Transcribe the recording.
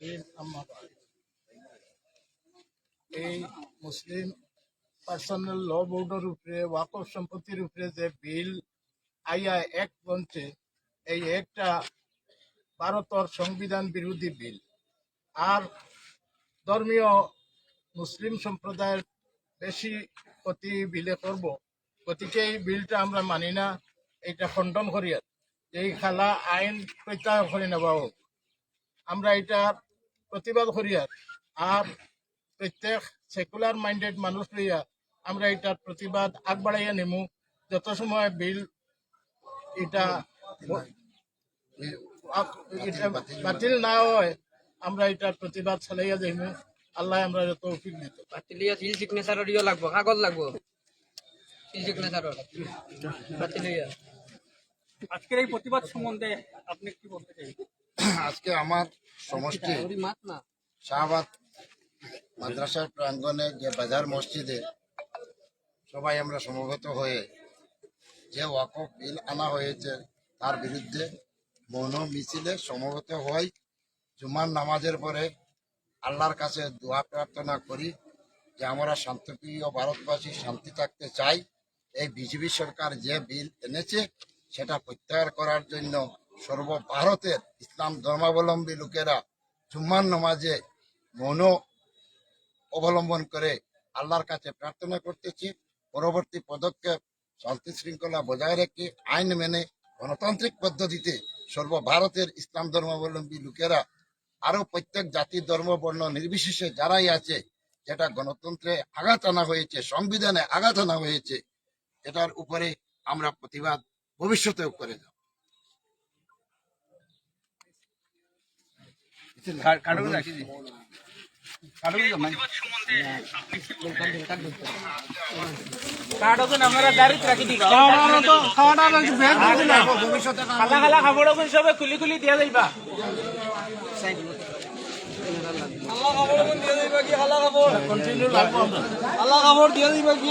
এই মুসলিম পার্সোনাল ল বোর্ডের উপরে, ওয়াকফ সম্পত্তির উপরে যে বিল আইয়া এক বনছে এই একটা ভারতের সংবিধান বিরোধী বিল। আর ধর্মীয় মুসলিম সম্প্রদায়ের বেশি ক্ষতি বিলে করব। গতিকে এই বিলটা আমরা মানি না এটা খণ্ডন করিয়া। এই খেলা আইন প্রত্যাহার করে নেওয়া হোক। আমরা এটা প্রতিবাদ করি আর প্রত্যেক সেকুলার মাইন্ডেড মানুষ লইয়া আমরা এটার প্রতিবাদ আগবাড়াইয়া নেমু। যত সময় বিল এটা বাতিল না হয় আমরা এটার প্রতিবাদ চালাইয়া যাইমু। আল্লাহ আমরা যত তৌফিক দিত বাতিলিয়া সিল সিগনেচারর ইয়ে লাগবো কাগজ লাগবো। সিল সিগনেচারর বাতিলিয়া আজকের এই প্রতিবাদ সম্বন্ধে আপনি কি বলতে চাই আজকে আমার সমষ্টি। শাহবাদ মাদ্রাসার প্রাঙ্গণে যে বাজার মসজিদে সবাই আমরা সমবেত হয়ে যে ওয়াকফ বিল আনা হয়েছে তার বিরুদ্ধে মৌন মিছিলে সমবেত হই। জুমার নামাজের পরে আল্লাহর কাছে দোয়া প্রার্থনা করি যে আমরা শান্তিপ্রিয় ভারতবাসী শান্তি থাকতে চাই। এই বিজেপি সরকার যে বিল এনেছে সেটা প্রত্যাহার করার জন্য সর্বভারতের ইসলাম ধর্মাবলম্বী লোকেরা জুম্মার নামাজে মৌন অবলম্বন করে আল্লাহর কাছে প্রার্থনা করতেছি, পরবর্তী পদক্ষেপ শান্তি শৃঙ্খলা বজায় রেখে আইন মেনে গণতান্ত্রিক পদ্ধতিতে সর্বভারতের ইসলাম ধর্মাবলম্বী লোকেরা আরও প্রত্যেক জাতি ধর্ম, বর্ণ নির্বিশেষে যারাই আছে, যেটা গণতন্ত্রে আঘাত আনা হয়েছে, সংবিধানে আঘাত আনা হয়েছে, এটার উপরে আমরা প্রতিবাদ ভবিষ্যতেও করে যাব কার্ডজন আপনারা দাঁড়িয়ে রাখি দিবা খালা খালা করে সবে খুলি খুলি দিয়া যাইবা। কন্টিনিউ লাগবো আমরা। আল্লাহ খাবড় দিয়া যাইবা কি?